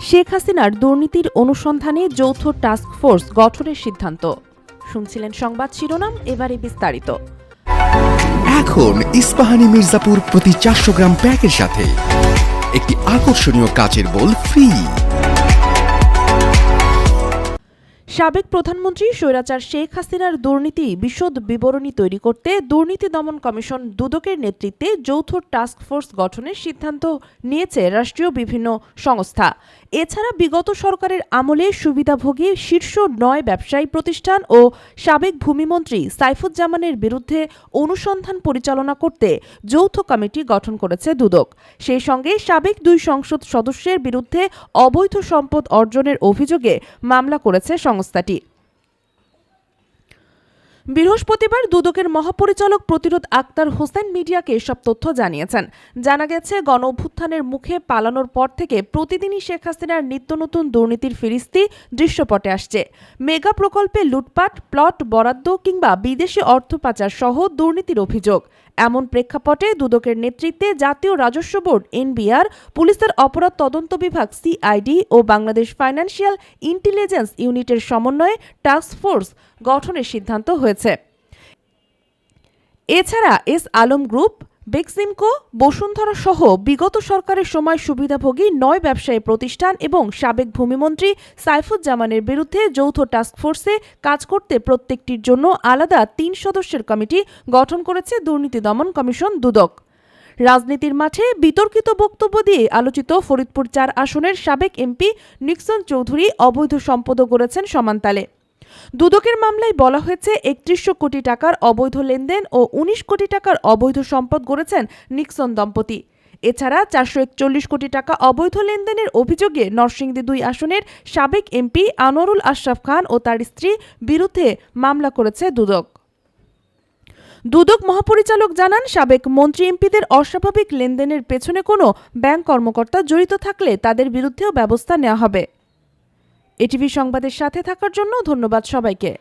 শেখ হাসিনার দুর্নীতির অনুসন্ধানে যৌথ টাস্ক ফোর্স গঠনের সিদ্ধান্ত। শুনছিলেন সংবাদ শিরোনাম, এবারে বিস্তারিত। এখন ইস্পাহানি মির্জাপুর প্রতি চারশো গ্রাম প্যাকের সাথে। একটি আকর্ষণীয় কাচের বোল ফ্রি সাবেক প্রধানমন্ত্রী স্বৈরাচার শেখ হাসিনার দুর্নীতি বিশদ বিবরণী তৈরি করতে দুর্নীতি দমন কমিশন দুদকের নেতৃত্বে যৌথ টাস্ক ফোর্স গঠনের সিদ্ধান্ত নিয়েছে রাষ্ট্রীয় বিভিন্ন সংস্থা। এছাড়া বিগত সরকারের আমলে সুবিধাভোগী শীর্ষ নয় ব্যবসায়ী প্রতিষ্ঠান ও সাবেক ভূমিমন্ত্রী সাইফুজ্জামানের বিরুদ্ধে অনুসন্ধান পরিচালনা করতে যৌথ কমিটি গঠন করেছে দুদক। সেই সঙ্গে সাবেক দুই সংসদ সদস্যের বিরুদ্ধে অবৈধ সম্পদ অর্জনের অভিযোগে মামলা করেছে সংস্থাটি বৃহস্পতিবার দুদকের মহাপরিচালক প্রতিরোধ আক্তার হোসেন মিডিয়াকে এসব তথ্য জানিয়েছেন। জানা গেছে গণ অভ্যুত্থানের মুখে পালানোর পর থেকে প্রতিদিনই শেখ হাসিনার নিত্য নতুন দুর্নীতির ফিরিস্তি দৃশ্যপটে আসছে। মেগা প্রকল্পে লুটপাট, প্লট বরাদ্দ কিংবা বিদেশি অর্থ পাচার সহ দুর্নীতির অভিযোগ। এমন প্রেক্ষাপটে দুদকের নেতৃত্বে জাতীয় রাজস্ব বোর্ড, এনবিআর, পুলিশের অপরাধ তদন্ত বিভাগ, সিআইডি ও বাংলাদেশ ফাইন্যান্সিয়াল ইন্টেলিজেন্স ইউনিটের সমন্বয়ে টাস্ক ফোর্স গঠনের সিদ্ধান্ত হয়েছে। এছাড়া এস আলম গ্রুপ বেক্সিমকো, বসুন্ধরা সহ বিগত সরকারের সময় সুবিধাভোগী নয় ব্যবসায়ী প্রতিষ্ঠান এবং সাবেক ভূমিমন্ত্রী সাইফুজ্জামানের বিরুদ্ধে যৌথ টাস্কফোর্সে কাজ করতে প্রত্যেকটির জন্য আলাদা তিন সদস্যের কমিটি গঠন করেছে দুর্নীতি দমন কমিশন দুদক। রাজনীতির মাঠে বিতর্কিত বক্তব্য দিয়ে আলোচিত ফরিদপুর চার আসনের সাবেক এমপি নিক্সন চৌধুরী অবৈধ সম্পদও করেছেন সমানতালে। দুদকের মামলায় বলা হয়েছে একত্রিশশো কোটি টাকার অবৈধ লেনদেন ও উনিশ কোটি টাকার অবৈধ সম্পদ গড়েছেন নিক্সন দম্পতি। এছাড়া চারশো একচল্লিশ কোটি টাকা অবৈধ লেনদেনের অভিযোগে নরসিংদী দুই আসনের সাবেক এমপি আনোয়ারুল আশরাফ খান ও তার স্ত্রী বিরুদ্ধে মামলা করেছে দুদক। দুদক মহাপরিচালক জানান, সাবেক মন্ত্রী এমপিদের অস্বাভাবিক লেনদেনের পেছনে কোনো ব্যাংক কর্মকর্তা জড়িত থাকলে তাদের বিরুদ্ধেও ব্যবস্থা নেওয়া হবে। এটিভি সংবাদের সাথে থাকার জন্য ধন্যবাদ সবাইকে।